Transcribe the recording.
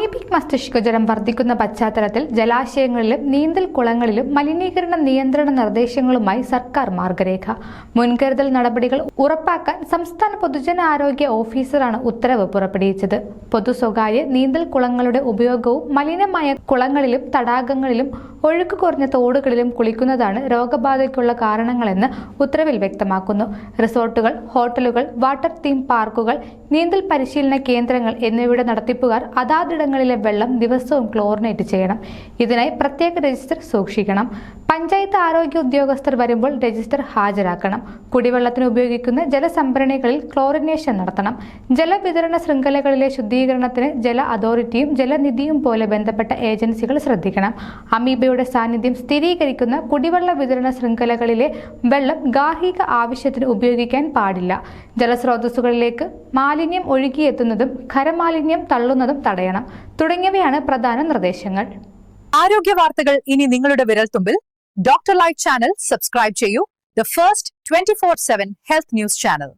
Amoebic മസ്തിഷ്കജ്വരം വർദ്ധിക്കുന്ന പശ്ചാത്തലത്തിൽ ജലാശയങ്ങളിലും നീന്തൽ കുളങ്ങളിലും മലിനീകരണ നിയന്ത്രണ നിർദ്ദേശങ്ങളുമായി സർക്കാർ മാർഗരേഖ. മുൻകരുതൽ നടപടികൾ ഉറപ്പാക്കാൻ സംസ്ഥാന പൊതുജനാരോഗ്യ ഓഫീസറാണ് ഉത്തരവ് പുറപ്പെടുവിച്ചത്. പൊതു സ്വകാര്യ നീന്തൽ കുളങ്ങളുടെ ഉപയോഗവും മലിനമായ കുളങ്ങളിലും തടാകങ്ങളിലും ഒഴുക്ക് കുറഞ്ഞ തോടുകളിലും കുളിക്കുന്നതാണ് രോഗബാധയ്ക്കുള്ള കാരണങ്ങളെന്ന് ഉത്തരവിൽ വ്യക്തമാക്കുന്നു. റിസോർട്ടുകൾ ഹോട്ടലുകൾ വാട്ടർ തീം പാർക്കുകൾ നീന്തൽ പരിശീലന കേന്ദ്രങ്ങൾ എന്നിവയുടെ നടത്തിപ്പുകാർ അതാതിടങ്ങളിലെ വെള്ളം ദിവസവും ക്ലോറിനേറ്റ് ചെയ്യണം. ഇതിനായി പ്രത്യേക രജിസ്റ്റർ സൂക്ഷിക്കണം. പഞ്ചായത്ത് ആരോഗ്യ ഉദ്യോഗസ്ഥർ വരുമ്പോൾ രജിസ്റ്റർ ഹാജരാക്കണം. കുടിവെള്ളത്തിന് ഉപയോഗിക്കുന്ന ജലസംഭരണികളിൽ ക്ലോറിനേഷൻ നടത്തണം. ജലവിതരണ ശൃംഖലകളിലെ ശുദ്ധീകരണത്തിന് ജല അതോറിറ്റിയും ജലനിധിയും പോലെ ബന്ധപ്പെട്ട ഏജൻസികൾ ശ്രദ്ധിക്കണം. അമീബയുടെ സാന്നിധ്യം സ്ഥിരീകരിക്കുന്ന കുടിവെള്ള വിതരണ ശൃംഖലകളിലെ വെള്ളം ഗാർഹിക ആവശ്യത്തിന് ഉപയോഗിക്കാൻ പാടില്ല. ജലസ്രോതസ്സുകളിലേക്ക് മാലിന്യം ഒഴുകിയെത്തുന്നതും ഖരമാലിന്യം തള്ളുന്നതും തടയണം. തുടങ്ങിയവയാണ് പ്രധാന നിർദ്ദേശങ്ങൾ. ആരോഗ്യ വാർത്തകൾ ഇനി നിങ്ങളുടെ വിരൽത്തുമ്പിൽ. ഡോക്ടർ ലൈറ്റ് ചാനൽ സബ്സ്ക്രൈബ് ചെയ്യൂ the first twenty four seven health news channel